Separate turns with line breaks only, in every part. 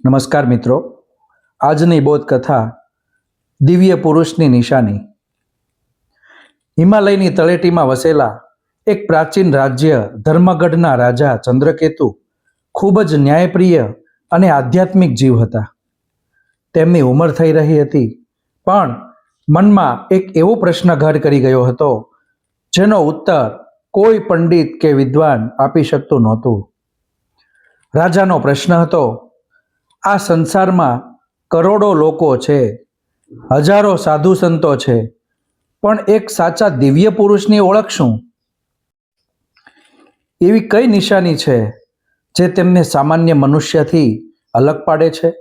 નમસ્કાર મિત્રો. આજની બોધ કથા દિવ્ય પુરુષની નિશાની. હિમાલયની તળેટીમાં વસેલા એક પ્રાચીન રાજ્ય ધર્મગઢના રાજા ચંદ્રકેતુ ખૂબ જ ન્યાયપ્રિય અને આધ્યાત્મિક જીવ હતા. તેમની ઉંમર થઈ રહી હતી, પણ મનમાં એક એવો પ્રશ્ન ઘર કરી ગયો હતો, જેનો ઉત્તર કોઈ પંડિત કે વિદ્વાન આપી શકતું નહોતું. રાજાનો પ્રશ્ન હતો આ સંસારમાં કરોડો લોકો છે, હજારો સાધુ સંતો છે, પણ એક સાચા દિવ્ય પુરુષની ઓળખ શું? એવી કઈ નિશાની છે જે તેમને સામાન્ય મનુષ્યથી અલગ પાડે છે?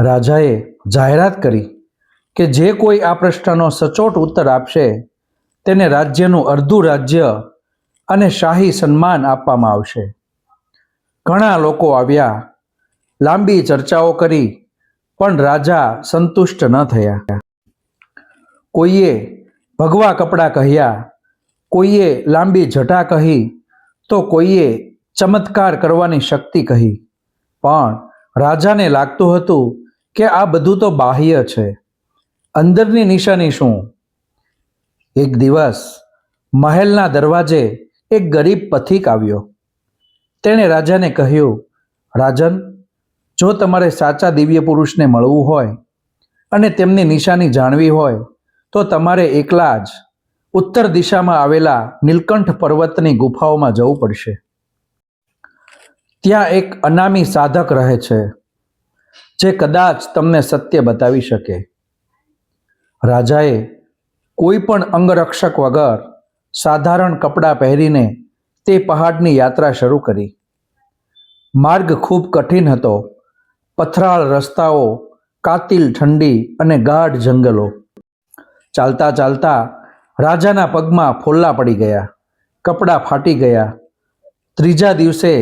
રાજાએ જાહેરાત કરી કે જે કોઈ આ પ્રશ્નનો સચોટ ઉત્તર આપશે, તેને રાજ્યનું અડધું રાજ્ય અને શાહી સન્માન આપવામાં આવશે. ઘણા લોકો આવ્યા લાંબી ચર્ચાઓ કરી, પણ રાજા સંતુષ્ટ ન થયા. કોઈએ ભગવા કપડાં કહ્યા, કોઈએ લાંબી જટા કહી, તો કોઈએ ચમત્કાર કરવાની શક્તિ કહી. પણ રાજાને લાગતું હતું કે આ બધું તો બાહ્ય છે. અંદરની નિશાની શું? એક દિવસ મહેલના દરવાજે એક ગરીબ પથિક આવ્યો. તેણે રાજાને કહ્યું, રાજન જો તમારે સાચા દિવ્ય પુરુષને મળવું હોય અને તેમની નિશાની જાણવી હોય, તો તમારે એકલા જ ઉત્તર દિશામાં આવેલા નીલકંઠ પર્વતની ગુફાઓમાં જવું પડશે. ત્યાં એક અનામી સાધક રહે છે, જે કદાચ તમને સત્ય બતાવી શકે. રાજાએ કોઈ પણ અંગરક્ષક વગર સાધારણ કપડાં પહેરીને તે પહાડની યાત્રા શરૂ કરી. માર્ગ ખૂબ કઠિન હતો પથરાળ રસ્તાઓ, કાતિલ ઠંડી અને ગાઢ જંગલો. ચાલતા ચાલતા રાજાના પગમાં ફોલ્લા પડી ગયા, કપડાં ફાટી ગયા. ત્રીજા દિવસે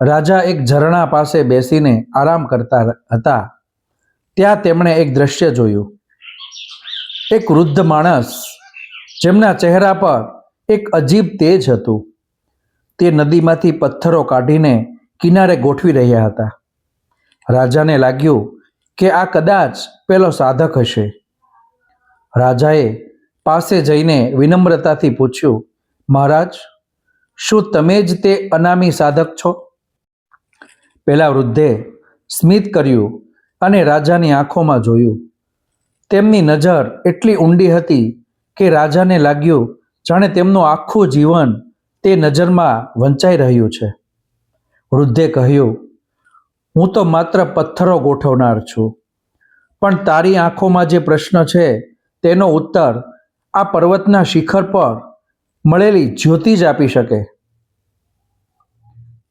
રાજા એક ઝરણા પાસે બેસીને આરામ કરતા હતા. ત્યાં તેમણે એક દ્રશ્ય જોયું. એક વૃદ્ધ માણસ જેમના ચહેરા પર એક અજીબ તેજ હતું. તે નદીમાંથી પથ્થરો કાઢીને કિનારે ગોઠવી રહ્યા હતા. રાજાને લાગ્યું કે આ કદાચ પેલો સાધક હશે. રાજાએ પાસે જઈને વિનમ્રતાથી પૂછ્યું, મહારાજ, શું તમે જ તે અનામી સાધક છો? પેલા વૃદ્ધે સ્મિત કર્યું અને રાજાની આંખોમાં જોયું. તેમની નજર એટલી ઊંડી હતી કે રાજાને લાગ્યું જાણે તેમનું આખું જીવન તે નજરમાં વંચાઈ રહ્યું છે. વૃદ્ધે કહ્યું હું તો માત્ર પથ્થરો ગોઠવનાર છું. પણ તારી આંખોમાં જે પ્રશ્ન છે, તેનો ઉત્તર આ પર્વતના શિખર પર મળેલી જ્યોતિ જ આપી શકે.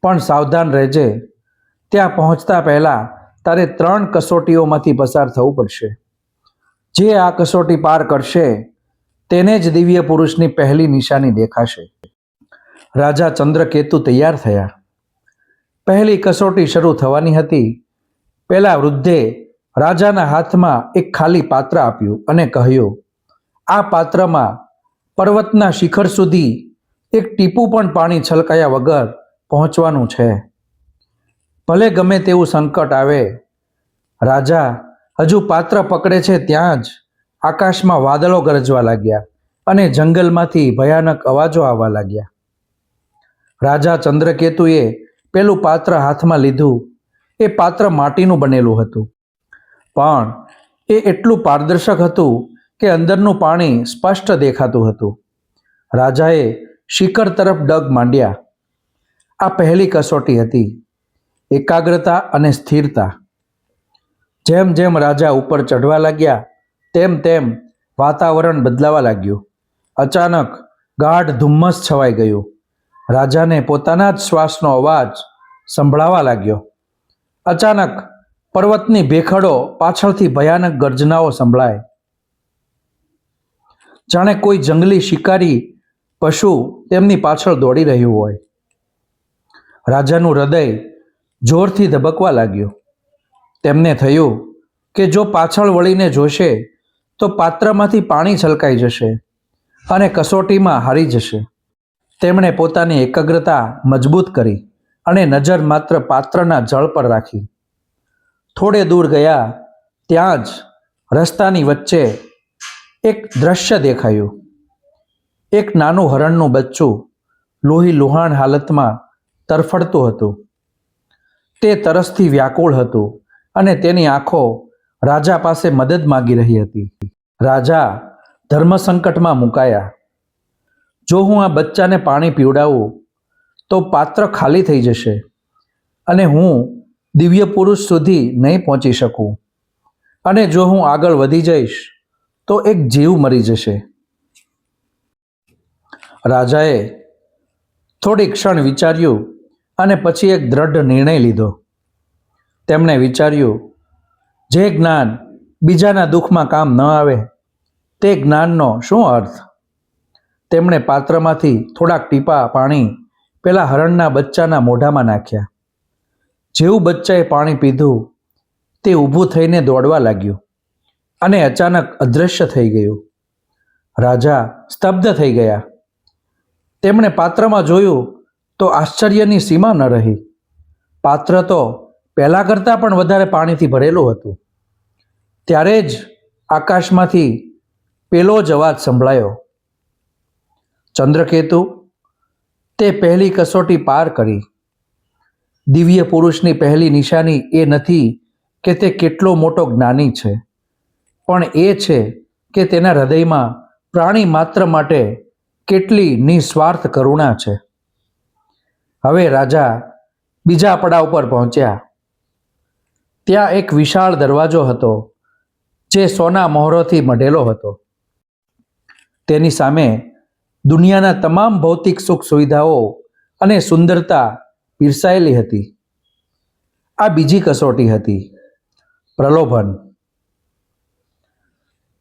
પણ સાવધાન રહેજે, ત્યાં પહોંચતા પહેલાં તારે ત્રણ કસોટીઓમાંથી પસાર થવું પડશે. જે આ કસોટી પાર કરશે, તેને જ દિવ્ય પુરુષની પહેલી નિશાની દેખાશે. રાજા ચંદ્રકેતુ તૈયાર થયા. પહેલી કસોટી શરૂ થવાની હતી. પહેલા વૃદ્ધે રાજાના હાથમાં એક ખાલી પાત્ર આપ્યું અને કહ્યું, આ પાત્રમાં પર્વતના શિખર સુધી એક ટીપું પણ પાણી છલકાયા વગર પહોંચવાનું છે. ભલે ગમે તેવું સંકટ આવે, રાજા હજુ પાત્ર પકડે છે ત્યાં જ આકાશમાં વાદળો ગરજવા લાગ્યા અને જંગલમાંથી ભયાનક અવાજો આવવા લાગ્યા. રાજા ચંદ્રકેતુએ પેલું પાત્ર હાથમાં લીધું, એ પાત્ર માટીનું બનેલું હતું. પણ એ એટલું પારદર્શક હતું કે અંદરનું પાણી સ્પષ્ટ દેખાતું હતું. રાજાએ શિખર તરફ ડગ માંડ્યા. આ પહેલી કસોટી હતી, એકાગ્રતા અને સ્થિરતા. જેમ જેમ રાજા ઉપર ચઢવા લાગ્યા, તેમ તેમ વાતાવરણ બદલાવા લાગ્યું. અચાનક ગાઢ ધુમ્મસ છવાઈ ગયું. રાજાને પોતાના જ શ્વાસનો અવાજ સંભળાવા લાગ્યો. અચાનક પર્વતની ભેખડો પાછળથી ભયાનક ગર્જનાઓ સંભળાય. જાણે કોઈ જંગલી શિકારી, પશુ તેમની પાછળ દોડી રહ્યું હોય. રાજાનું હૃદય જોરથી ધબકવા લાગ્યું. તેમને થયું કે જો પાછળ વળીને જોશે, તો પાત્રમાંથી પાણી છલકાઈ જશે અને કસોટીમાં હારી જશે. તેમણે પોતાની એકાગ્રતા મજબૂત કરી અને નજર માત્ર પાત્રના જળ પર રાખી. થોડે દૂર ગયા ત્યાં જ રસ્તાની વચ્ચે એક દ્રશ્ય દેખાયું. એક નાનું હરણનું બચ્ચું લોહી લુહાણ હાલતમાં તરફડતું હતું. તે તરસથી વ્યાકુળ હતું અને તેની આંખો રાજા પાસે મદદ માગી રહી હતી. રાજા ધર્મ સંકટમાં મુકાયા. જો હું આ બચ્ચાને પાણી પીવડાવું, તો પાત્ર ખાલી થઈ જશે અને હું દિવ્ય પુરુષ સુધી નહીં પહોંચી શકું. અને જો હું આગળ વધી જઈશ, તો એક જીવ મરી જશે. રાજાએ થોડી ક્ષણ વિચાર્યું અને પછી એક દ્રઢ નિર્ણય લીધો. તેમણે વિચાર્યું, જે જ્ઞાન બીજાના દુઃખમાં કામ ન આવે, તે જ્ઞાનનો શું અર્થ? તેમણે પાત્રમાંથી થોડાક ટીપા પાણી પેલા હરણના બચ્ચાના મોઢામાં નાખ્યા. જેવું બચ્ચાએ પાણી પીધું, તે ઊભું થઈને દોડવા લાગ્યું અને અચાનક અદૃશ્ય થઈ ગયું. રાજા સ્તબ્ધ થઈ ગયા. તેમણે પાત્રમાં જોયું તો આશ્ચર્યની સીમા ન રહી. પાત્ર તો પહેલાં કરતાં પણ વધારે પાણીથી ભરેલું હતું. ત્યારે જ આકાશમાંથી પેલો જ અવાજ સંભળાયો. ચંદ્રકેતુ તે પહેલી કસોટી પાર કરી. દિવ્ય પુરુષની પહેલી નિશાની એ નથી કે તે કેટલો મોટો જ્ઞાની છે, પણ એ છે કે તેના હૃદયમાં પ્રાણી માત્ર માટે કેટલી નિસ્વાર્થ કરુણા છે. હવે રાજા બીજા પડાવ પર પહોંચ્યા. ત્યાં એક વિશાળ દરવાજો હતો, જે સોના મોહરોથી મઢેલો હતો. તેની સામે દુનિયાના તમામ ભૌતિક સુખ સુવિધાઓ અને સુંદરતા પીરસાયેલી હતી. આ બીજી કસોટી હતી, પ્રલોભન.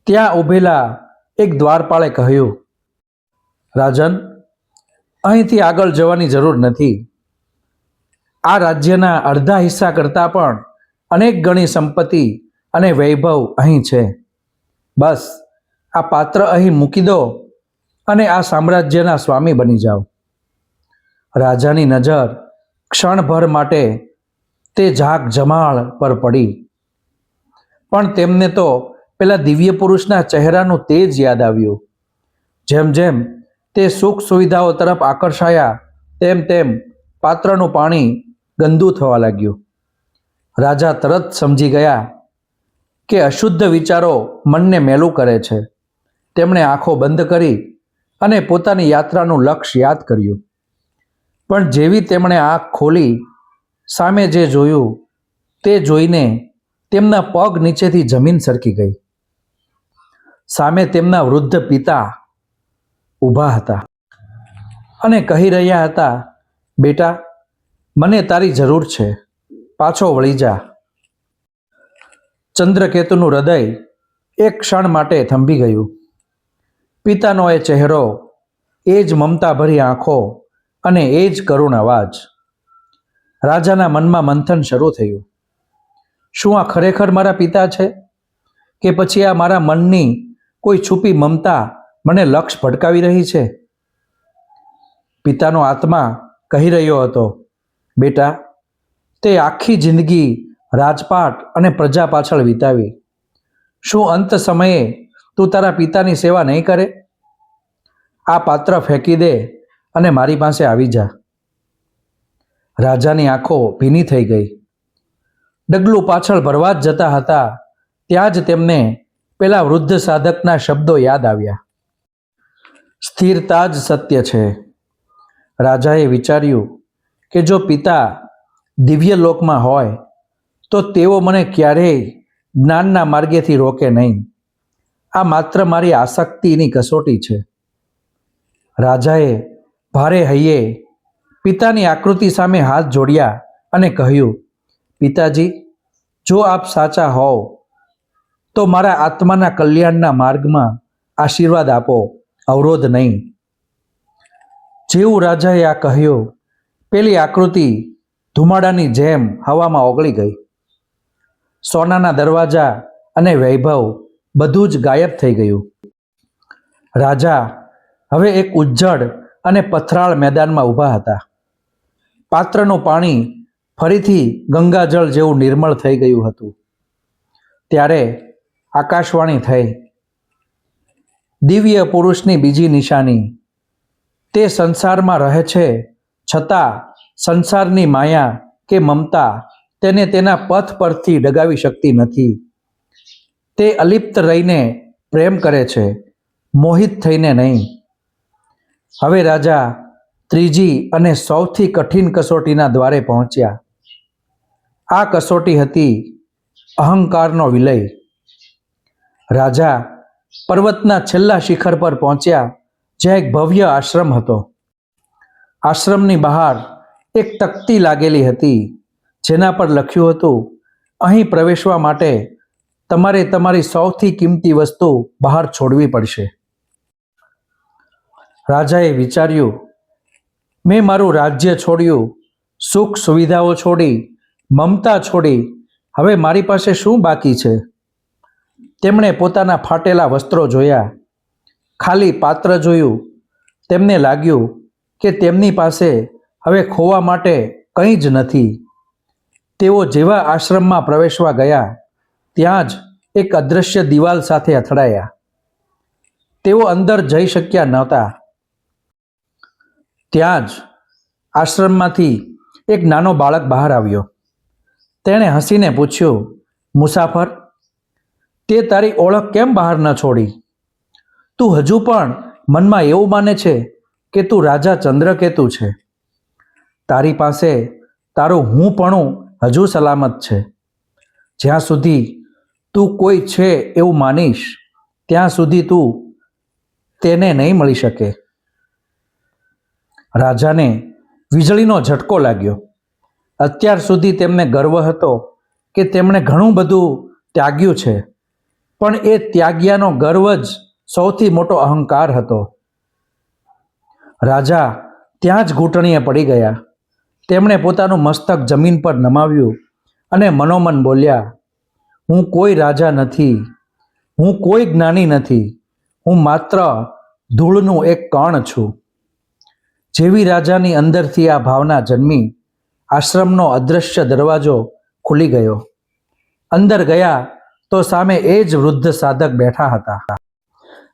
ત્યાં ઊભેલા એક દ્વારપાળે કહ્યું, રાજન, અહીંથી આગળ જવાની જરૂર નથી. આ રાજ્યના અડધા હિસ્સા કરતાં પણ અનેક ગણી સંપત્તિ અને વૈભવ અહીં છે. બસ, આ પાત્ર અહીં મૂકી દો. અને આ સામ્રાજ્યના સ્વામી બની જાઓ. રાજાની નજર ક્ષણભર માટે તે ઝાક જમાળ પર પડી. પણ તેમને તો પેલા દિવ્ય પુરુષના ચહેરાનું તેજ યાદ આવ્યું. જેમ જેમ તે સુખ સુવિધાઓ તરફ આકર્ષાયા, તેમ તેમ પાત્રનું પાણી ગંદુ થવા લાગ્યું. રાજા તરત સમજી ગયા કે અશુદ્ધ વિચારો મનને મેલું કરે છે. તેમણે આંખો બંધ કરી અને પોતાની યાત્રાનું લક્ષ્ય યાદ કર્યું. પણ જેવી તેમણે આંખ ખોલી, સામે જે જોયું, તે જોઈને તેમના પગ નીચેથી જમીન સરકી ગઈ. સામે તેમના વૃદ્ધ પિતા ઊભા હતા અને કહી રહ્યા હતા, બેટા, મને તારી જરૂર છે. પાછો વળી જા. ચંદ્રકેતુનું હૃદય એક ક્ષણ માટે થંભી ગયું. પિતાનો એ ચહેરો, એ જ મમતાભરી આંખો અને એ જ કરુણ અવાજ. રાજાના મનમાં મંથન શરૂ થયું. શું આ ખરેખર મારા પિતા છે? કે પછી આ મારા મનની કોઈ છુપી મમતા મને લક્ષ ભટકાવી રહી છે? પિતાનો આત્મા કહી રહ્યો હતો, બેટા, તે આખી જિંદગી રાજપાટ અને પ્રજા પાછળ વિતાવી. શું અંત સમયે તું તારા પિતાની સેવા નહીં કરે? આ પાત્ર ફેંકી દે અને મારી પાસે આવી જા. રાજાની આંખો ભીની થઈ ગઈ. ડગલું પાછળ ભરવા જ જતા હતા, ત્યાં જ તેમને પેલા વૃદ્ધ સાધકના શબ્દો યાદ આવ્યા. સ્થિરતા જ સત્ય છે. રાજાએ વિચાર્યું કે જો પિતા દિવ્ય લોકમાં હોય, તો તેઓ મને ક્યારેય જ્ઞાનના માર્ગેથી રોકે નહીં. આ માત્ર મારી આસક્તિની કસોટી છે. રાજાએ ભારે હૈયે પિતાની આકૃતિ સામે હાથ જોડ્યા અને કહ્યું, પિતાજી, જો આપ સાચા હોવ, તો મારા આત્માના કલ્યાણના માર્ગમાં આશીર્વાદ આપો, અવરોધ નહીં. જેવું રાજાએ આ કહ્યું, પેલી આકૃતિ ધુમાડાની જેમ હવામાં ઓગળી ગઈ. સોનાના દરવાજા અને વૈભવ બધું જ ગાયબ થઈ ગયું. રાજા હવે એક ઉજ્જડ અને પથરાળ મેદાનમાં ઊભા હતા. પાત્રનું પાણી ફરીથી ગંગાજળ જેવું નિર્મળ થઈ ગયું હતું. ત્યારે આકાશવાણી થઈ. દિવ્ય પુરુષની બીજી નિશાની. તે સંસારમાં રહે છે, છતાં સંસારની માયા કે મમતા તેને તેના પથ પરથી ડગાવી શકતી નથી. તે અલિપ્ત રહીને પ્રેમ કરે છે, મોહિત થઈને નહીં. હવે રાજા ત્રીજી અને સૌથી કઠિન કસોટીના દ્વારે પહોંચ્યા. આ કસોટી હતી અહંકારનો વિલય. રાજા પર્વતના છેલ્લા શિખર પર પહોંચ્યા, જ્યાં એક ભવ્ય આશ્રમ હતો. આશ્રમની બહાર એક તકતી લાગેલી હતી, જેના પર લખ્યું હતું, અહીં પ્રવેશવા માટે તમારે તમારી સૌથી કિંમતી વસ્તુ બહાર છોડવી પડશે. રાજાએ વિચાર્યું, મેં મારું રાજ્ય છોડ્યું, સુખ સુવિધાઓ છોડી, મમતા છોડી, હવે મારી પાસે શું બાકી છે? તેમણે પોતાના ફાટેલા વસ્ત્રો જોયા. ખાલી પાત્ર જોયું. તેમને લાગ્યું કે તેમની પાસે હવે ખોવા માટે કંઈ જ નથી. તેઓ જેવા આશ્રમમાં પ્રવેશવા ગયા. ત્યાં જ એક અદૃશ્ય દિવાલ સાથે અથડાયા. તેઓ અંદર જઈ શક્યા નહોતા. ત્યાં જ આશ્રમમાંથી એક નાનો બાળક બહાર આવ્યો. તેણે હસીને પૂછ્યું, મુસાફર, તે તારી ઓળખ કેમ બહાર ન છોડી? તું હજુ પણ મનમાં એવું માને છે કે તું રાજા ચંદ્રકેતુ છે. તારી પાસે તારું હું પણ હજુ સલામત છે. જ્યાં સુધી તું કોઈ છે એવું માનીશ, ત્યાં સુધી તું તેને નહીં મળી શકે. રાજાને વીજળીનો ઝટકો લાગ્યો. અત્યાર સુધી તેમને ગર્વ હતો કે તેમણે ઘણું બધું ત્યાગ્યું છે, પણ એ ત્યાગ્યાનો ગર્વ જ સૌથી મોટો અહંકાર હતો. રાજા ત્યાં જ ઘૂંટણીએ પડી ગયા. તેમણે પોતાનું મસ્તક જમીન પર નમાવ્યું અને મનોમન બોલ્યા હું કોઈ રાજા નથી, હું કોઈ જ્ઞાની નથી, હું માત્ર ધૂળનું એક કણ છું. જેવી રાજાની અંદરથી આ ભાવના જન્મી, આશ્રમનો અદૃશ્ય દરવાજો ખુલી ગયો. અંદર ગયા તો સામે એ જ વૃદ્ધ સાધક બેઠા હતા,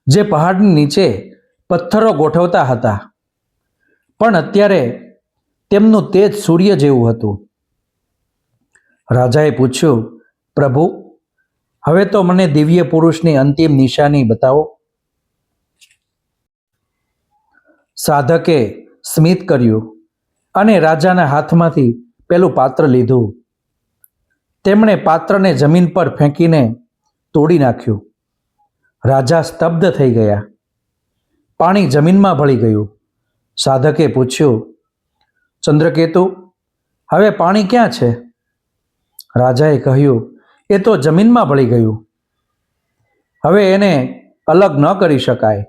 જે પહાડની નીચે પથ્થરો ગોઠવતા હતા. પણ અત્યારે તેમનું તેજ સૂર્ય જેવું હતું. રાજાએ પૂછ્યું પ્રભુ, હવે તો મને દિવ્ય પુરુષની અંતિમ નિશાની બતાવો. સાધકે સ્મિત કર્યું અને રાજાના હાથમાંથી પેલું પાત્ર લીધું. તેમણે પાત્રને જમીન પર ફેંકીને તોડી નાખ્યું. રાજા સ્તબ્ધ થઈ ગયા. પાણી જમીનમાં ભળી ગયું. સાધકે પૂછ્યું, ચંદ્રકેતુ, હવે પાણી ક્યાં છે? રાજાએ કહ્યું એ તો જમીનમાં ભળી ગયું. હવે એને અલગ ન કરી શકાય.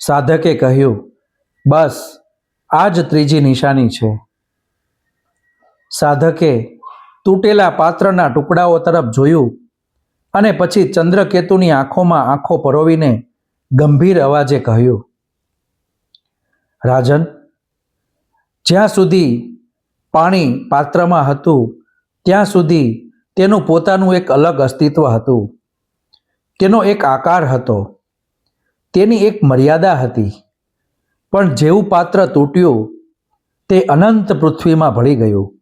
સાધકે કહ્યું, બસ, આ જ ત્રીજી નિશાની છે. સાધકે તૂટેલા પાત્રના ટુકડાઓ તરફ જોયું અને પછી ચંદ્રકેતુની આંખોમાં આંખો પરોવીને ગંભીર અવાજે કહ્યું, રાજન, જ્યાં સુધી પાણી પાત્રમાં હતું ત્યાં સુધી તેનું પોતાનું એક અલગ અસ્તિત્વ હતું. તેનો એક આકાર હતો. તેની એક મર્યાદા હતી. પણ જેવું પાત્ર તૂટ્યું, તે અનંત પૃથ્વીમાં ભળી ગયું.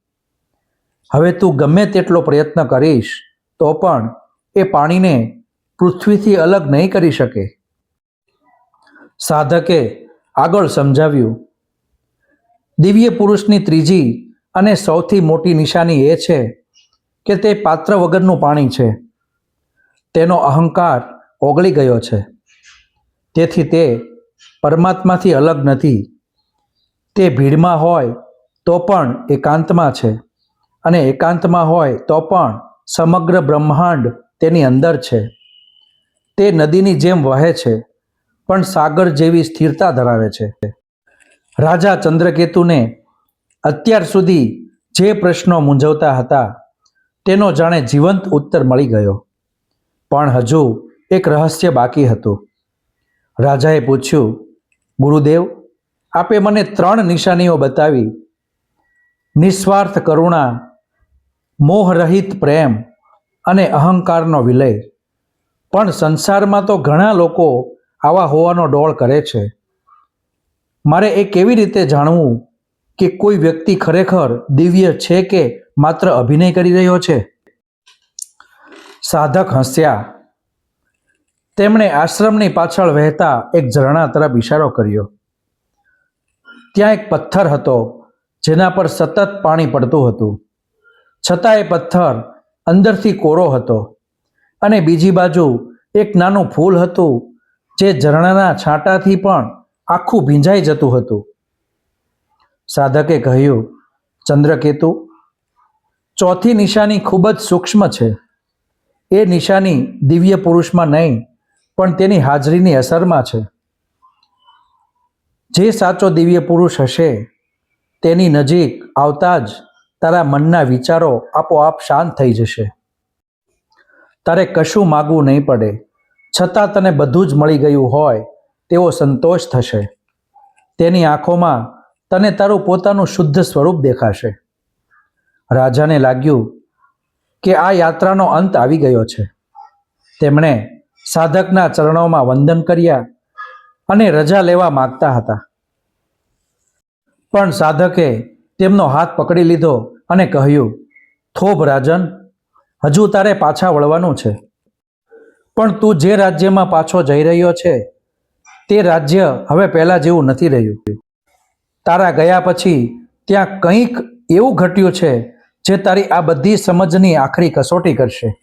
હવે તું ગમે તેટલો પ્રયત્ન કરીશ, તો પણ એ પાણીને પૃથ્વીથી અલગ નહીં કરી શકે. સાધકે આગળ સમજાવ્યું. દિવ્ય પુરુષની ત્રીજી અને સૌથી મોટી નિશાની એ છે કે તે પાત્ર વગરનું પાણી છે. તેનો અહંકાર ઓગળી ગયો છે. તેથી તે પરમાત્માથી અલગ નથી. તે ભીડમાં હોય તો પણ એકાંતમાં છે અને એકાંતમાં હોય તો પણ સમગ્ર બ્રહ્માંડ તેની અંદર છે. તે નદીની જેમ વહે છે, પણ સાગર જેવી સ્થિરતા ધરાવે છે. રાજા ચંદ્રકેતુને અત્યાર સુધી જે પ્રશ્નો મૂંઝવતા હતા, તેનો જાણે જીવંત ઉત્તર મળી ગયો. પણ હજુ એક રહસ્ય બાકી હતું. રાજાએ પૂછ્યું, ગુરુદેવ, આપે મને ત્રણ નિશાનીઓ બતાવી. નિસ્વાર્થ કરુણા, મોહરહિત પ્રેમ અને અહંકારનો વિલય. પણ સંસારમાં તો ઘણા લોકો આવા હોવાનો ડોળ કરે છે. મારે એ કેવી રીતે જાણવું? કે કોઈ વ્યક્તિ ખરેખર દિવ્ય છે કે માત્ર અભિનય કરી રહ્યો છે? સાધક હસ્યા. તેમણે આશ્રમની પાછળ વહેતા એક ઝરણા તરફ ઇશારો કર્યો. ત્યાં એક પથ્થર હતો, જેના પર સતત પાણી પડતું હતું. છતાં એ પથ્થર અંદરથી કોરો હતો અને બીજી બાજુ એક નાનું ફૂલ હતું, જે ઝરણાના છાંટાથી પણ આખું ભીંજાઈ જતું હતું. સાધકે કહ્યું, ચંદ્રકેતુ, ચોથી નિશાની ખૂબ જ સૂક્ષ્મ છે. એ નિશાની દિવ્ય પુરુષમાં નહીં, પણ તેની હાજરીની અસરમાં છે. જે સાચો દિવ્ય પુરુષ હશે, તેની નજીક આવતા જ તારા મનના વિચારો આપોઆપ શાંત થઈ જશે. તારે કશું માગવું નહીં પડે. છતાં તને બધું જ મળી ગયું હોય, તેવો સંતોષ થશે. તેની આંખોમાં તને તારું પોતાનું શુદ્ધ સ્વરૂપ દેખાશે. રાજાને લાગ્યું કે આ યાત્રાનો અંત આવી ગયો છે. તેમણે સાધકના ચરણોમાં વંદન કર્યા અને રજા લેવા માગતા હતા. પણ સાધકે તેમનો હાથ પકડી લીધો અને કહ્યું, થોભ રાજન, હજુ તારે પાછા વળવાનું છે. પણ તું જે રાજ્યમાં પાછો જઈ રહ્યો છે, તે રાજ્ય હવે પહેલાં જેવું નથી રહ્યું. તારા ગયા પછી ત્યાં કંઈક એવું ઘટ્યું છે જે તારી આ બધી સમજની આખરી કસોટી કરશે.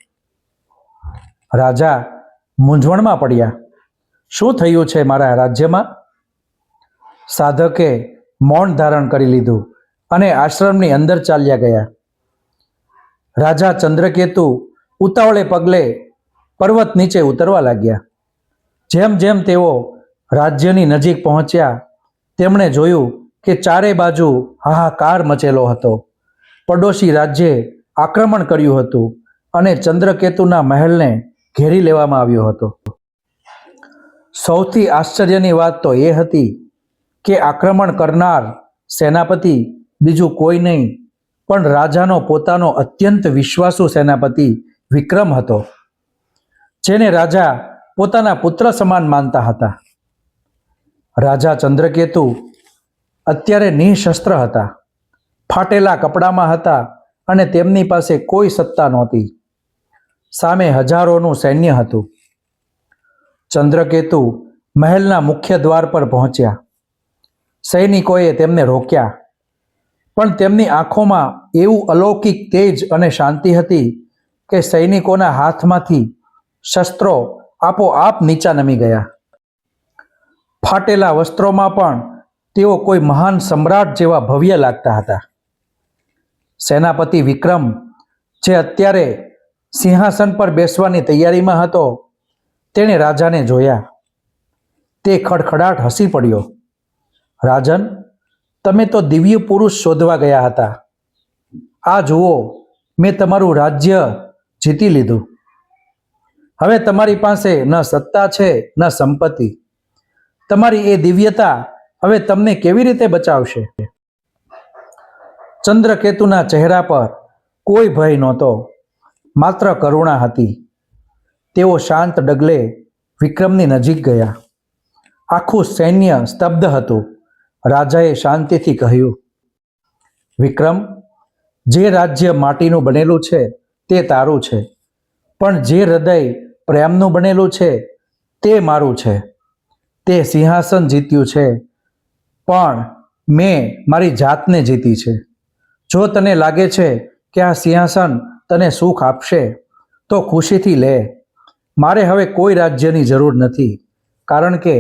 રાજા મૂંઝવણમાં પડ્યા. શું થયું છે મારા રાજ્યમાં? સાધકે મૌન ધારણ કરી લીધું અને આશ્રમની અંદર ચાલ્યા ગયા. રાજા ચંદ્રકેતુ ઉતાવળે પગલે પર્વત નીચે ઉતરવા લાગ્યા. જેમ જેમ તેઓ રાજ્યની નજીક પહોંચ્યા, તેમણે જોયું કે ચારે બાજુ હાહાકાર મચેલો હતો. પડોશી રાજ્યે આક્રમણ કર્યું હતું અને ચંદ્રકેતુના મહેલને ઘેરી લેવામાં આવ્યો હતો. સૌથી આશ્ચર્યની વાત તો એ હતી કે આક્રમણ કરનાર સેનાપતિ બીજું કોઈ નહીં, પણ રાજાનો પોતાનો અત્યંત વિશ્વાસુ સેનાપતિ વિક્રમ હતો, જેને રાજા પોતાના પુત્ર સમાન માનતા હતા. રાજા ચંદ્રકેતુ અત્યારે નિઃશસ્ત્ર હતા. ફાટેલા કપડામાં હતા અને તેમની પાસે કોઈ સત્તા નહોતી. સામે હજારોનું સૈન્ય હતું. ચંદ્રકેતુ મહેલના મુખ્ય દ્વાર પર પહોંચ્યા. સૈનિકોએ તેમને રોક્યા. પણ તેમની આંખોમાં એવું અલૌકિક તેજ અને શાંતિ હતી કે સૈનિકોના હાથમાંથી શસ્ત્રો આપોઆપ નીચા નમી ગયા. ફાટેલા વસ્ત્રોમાં પણ તેઓ કોઈ મહાન સમ્રાટ જેવા ભવ્ય લાગતા હતા. સેનાપતિ વિક્રમ, જે અત્યારે સિંહાસન પર બેસવાની તૈયારીમાં હતો, તેણે રાજાને જોયા. તે ખડખડાટ હસી પડ્યો. રાજન, તમે તો દિવ્ય પુરુષ શોધવા ગયા હતા. આ જુઓ, મેં તમારું રાજ્ય જીતી લીધું. હવે તમારી પાસે ન સત્તા છે, ન સંપત્તિ. તમારી એ દિવ્યતા હવે તમને કેવી રીતે બચાવશે? ચંદ્રકેતુના ચહેરા પર કોઈ ભય નહોતો, માત્ર કરુણા હતી. તેઓ શાંત ડગલે વિક્રમની નજીક ગયા. આખું સૈન્ય સ્તબ્ધ હતું. રાજાએ શાંતિથી કહ્યું, વિક્રમ, જે રાજ્ય માટીનું બનેલું છે તે તારું છે, પણ જે હૃદય પ્રેમનું બનેલું છે તે મારું છે. તે સિંહાસન જીત્યું છે. પણ મેં મારી જાતને જીતી છે. જો તને લાગે છે કે આ સિંહાસન તને સુખ આપશે, તો ખુશીથી લે. મારે હવે કોઈ રાજ્યની જરૂર નથી, કારણ કે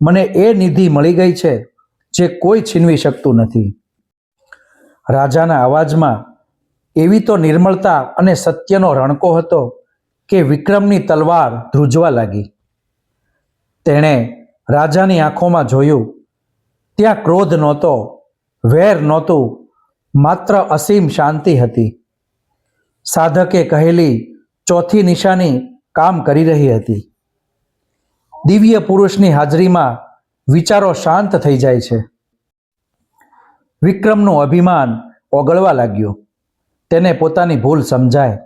મને એ નિધિ મળી ગઈ છે જે કોઈ છીનવી શકતું નથી. રાજાના અવાજમાં એવી તો નિર્મળતા અને સત્યનો રણકો હતો કે વિક્રમની તલવાર ધ્રુજવા લાગી. તેણે રાજાની આંખોમાં જોયું ત્યાં ક્રોધ નહોતો, વેર નહોતું, માત્ર અસીમ શાંતિ હતી. સાધકે કહેલી, ચોથી નિશાની કામ કરી રહી હતી. દિવ્ય પુરુષની હાજરીમાં વિચારો શાંત થઈ જાય છે. વિક્રમનું અભિમાન ઓગળવા લાગ્યું. તેને પોતાની ભૂલ સમજાય.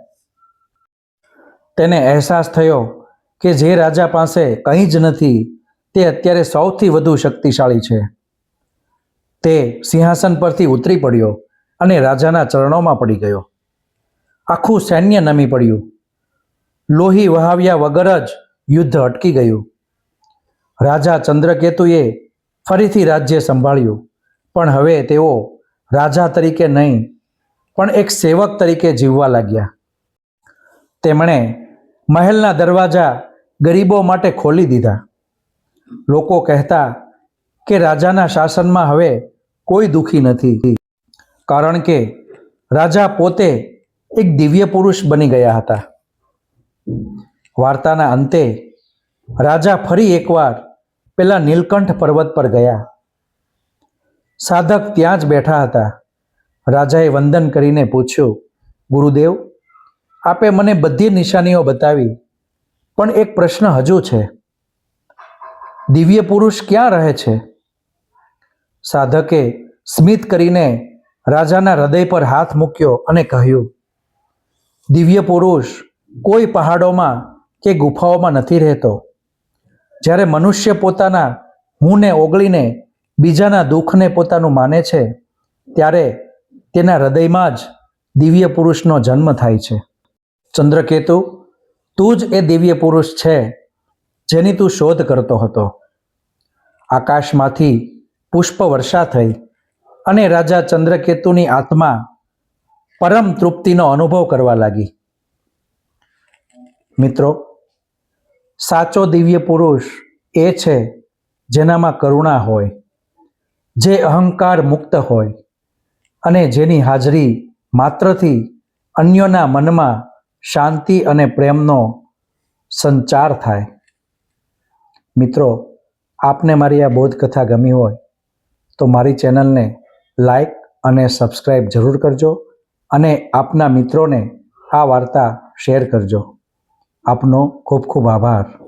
તેને અહેસાસ થયો કે જે રાજા પાસે કંઈ જ નથી, તે અત્યારે સૌથી વધુ શક્તિશાળી છે. તે સિંહાસન પરથી ઉતરી પડ્યો અને રાજાના ચરણોમાં પડી ગયો. આખું સૈન્ય નમી પડ્યું. લોહી વહાવ્યા વગર જ યુદ્ધ અટકી ગયું. રાજા ચંદ્રકેતુએ ફરીથી રાજ્ય સંભાળ્યું, પણ હવે તેઓ રાજા તરીકે નહીં, પણ એક સેવક તરીકે જીવવા લાગ્યા. તેમણે મહેલના દરવાજા ગરીબો માટે ખોલી દીધા. લોકો કહેતા કે રાજાના શાસનમાં હવે કોઈ દુઃખી નથી. કારણ કે રાજા પોતે એક દિવ્ય પુરુષ બની ગયા હતા. વાર્તાના અંતે રાજા ફરી એકવાર પેલા નીલકંઠ પર્વત પર ગયા. સાધક ત્યાં જ બેઠા હતા. રાજાએ વંદન કરીને પૂછ્યું, ગુરુદેવ, આપે મને બધી નિશાનીઓ બતાવી, પણ એક પ્રશ્ન હજુ છે. દિવ્ય પુરુષ ક્યાં રહે છે? સાધકે સ્મિત કરીને રાજાના હૃદય પર હાથ મૂક્યો અને કહ્યું, દિવ્ય પુરુષ કોઈ પહાડોમાં કે ગુફાઓમાં નથી રહેતો. જ્યારે મનુષ્ય પોતાના હુંને ઓગળીને બીજાના દુઃખને પોતાનું માને છે, ત્યારે તેના હૃદયમાં જ દિવ્ય પુરુષનો જન્મ થાય છે. ચંદ્રકેતુ, તું જ એ દિવ્ય પુરુષ છે, જેની તું શોધ કરતો હતો. આકાશમાંથી પુષ્પ વર્ષા થઈ અને રાજા ચંદ્રકેતુની આત્મા પરમ તૃપ્તિનો અનુભવ કરવા લાગી. મિત્રો, સાચો દિવ્ય પુરુષ એ છે જેનામાં કરુણા હોય, જે અહંકાર મુક્ત હોય અને જેની હાજરી માત્રથી અન્યોના મનમાં શાંતિ અને પ્રેમનો સંચાર થાય. મિત્રો, આપને મારી આ બોધકથા ગમી હોય તો મારી ચેનલને લાઈક અને સબસ્ક્રાઈબ જરૂર કરજો અને આપના મિત્રોને આ વાર્તા શેર કરજો. આપનો ખૂબ ખૂબ આભાર.